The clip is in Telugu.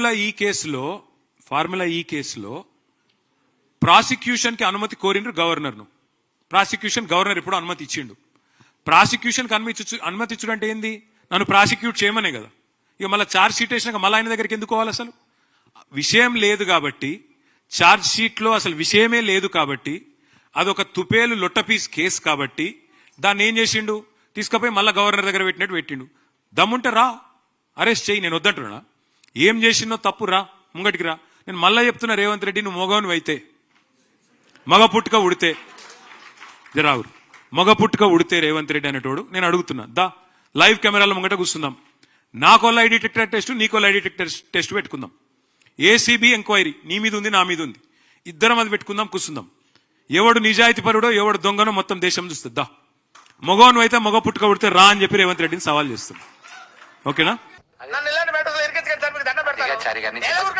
ఫార్ములా ఈ కేసులో ఫార్ములా ఈ కేసులో ప్రాసిక్యూషన్కి అనుమతి కోరిండ్రు గవర్నర్ను. ప్రాసిక్యూషన్ గవర్నర్ ఇప్పుడు అనుమతి ఇచ్చిండు. ప్రాసిక్యూషన్కి అనుమతి అనుమతి ఇచ్చుడు అంటే ఏంది? నన్ను ప్రాసిక్యూట్ చేయమనే కదా. ఇక మళ్ళీ ఛార్జ్ షీట్ వేసినాక మళ్ళీ ఆయన దగ్గరికి ఎందుకు పోవాలి అసలు? విషయం లేదు కాబట్టి ఛార్జ్ షీట్లో అసలు విషయమే లేదు కాబట్టి అదొక తుపేలు లొట్టపీస్ కేసు కాబట్టి దాన్ని ఏం చేసిండు? తీసుకుపోయి మళ్ళీ గవర్నర్ దగ్గర పెట్టినట్టు పెట్టిండు. దమ్ముంటే రా అరెస్ట్ చేయి నేను వద్దంటున్నా ఏం చేసినో తప్పు రా ముంగటికి రా. నేను మళ్ళా చెప్తున్నా రేవంత్ రెడ్డి నువ్వు మొగవను అయితే మగ పుట్టుక ఉడితే. జరావురు మగ పుట్టుక ఉడితే రేవంత్ రెడ్డి అనేటోడు నేను అడుగుతున్నా. దా లైవ్ కెమెరాల ముంగట కూర్చుందాం. నాకో ఐడి డిటెక్టర్ టెస్ట్ నీకో ఐడి డిటెక్టర్ టెస్ట్ పెట్టుకుందాం. ఏసీబీ ఎంక్వైరీ నీ మీద ఉంది నా మీద ఉంది. ఇద్దరం అది పెట్టుకుందాం కూర్చుందాం. ఎవడు నిజాయితీ పరుడో ఎవడు దొంగనో మొత్తం దేశం చూస్తుంది. దా. మగవను అయితే మగ పుట్టుక ఉడితే రా అని చెప్పి రేవంత్ రెడ్డిని సవాల్ చేస్తుంది. ఓకేనా? నన్ను ఇలాంటి